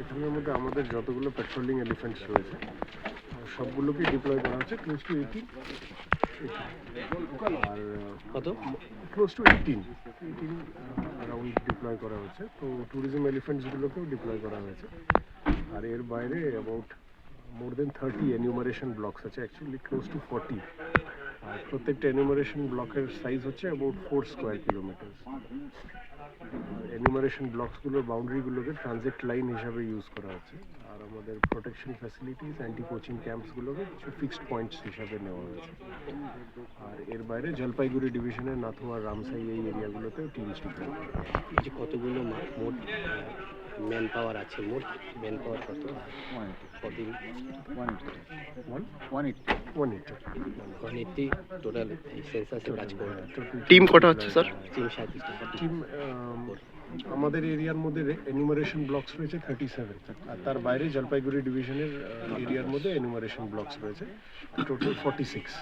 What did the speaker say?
এখানের মধ্যে আমাদের যতগুলো পেট্রোলিং এলিফেন্টস রয়েছে সবগুলোকে ডিপ্লয় করা হচ্ছে ক্লোজ টু এইটিন আর কত? Close to eighteen eighteen around deploy করা হচ্ছে। তো ট্যুরিজম এলিফেন্টসগুলোকেও ডিপ্লয় করা হয়েছে। আর এর বাইরে about more than thirty enumeration blocks আছে অ্যাকচুয়ালি ক্লোজ টু ফর্টি প্রত্যেকটা এনিউমারেশন ব্লকের সাইজ হচ্ছে about four square kilometre enumeration ব্লকসগুলোর বাউন্ডারিগুলোকে ট্রানজিট লাইন হিসাবে ইউজ করা হচ্ছে। আর আমাদের প্রোটেকশন ফ্যাসিলিটিস অ্যান্টি কোচিং ক্যাম্পসগুলোকে কিছু ফিক্সড পয়েন্টস হিসাবে নেওয়া হয়েছে। আর এর বাইরে জলপাইগুড়ি ডিভিশনের নাথুয়া রামসাই এই এরিয়াগুলোতেও যে কতগুলো মোট ম্যান পাওয়ার আছে মোট ম্যান পাওয়ার কত কদিন ওয়ান এইটটি টোটাল এই সেন্সাসে কাজ করবে। টিম কটা হচ্ছে স্যার সাঁত্রিশটা টিম আমাদের এরিয়ার মধ্যে এনিউমারেশন ব্লকস রয়েছে থার্টি সেভেন আর তার বাইরে জলপাইগুড়ি ডিভিশনের এরিয়ার মধ্যে এনিউমারেশন ব্লকস রয়েছে টোটাল ফর্টি সিক্স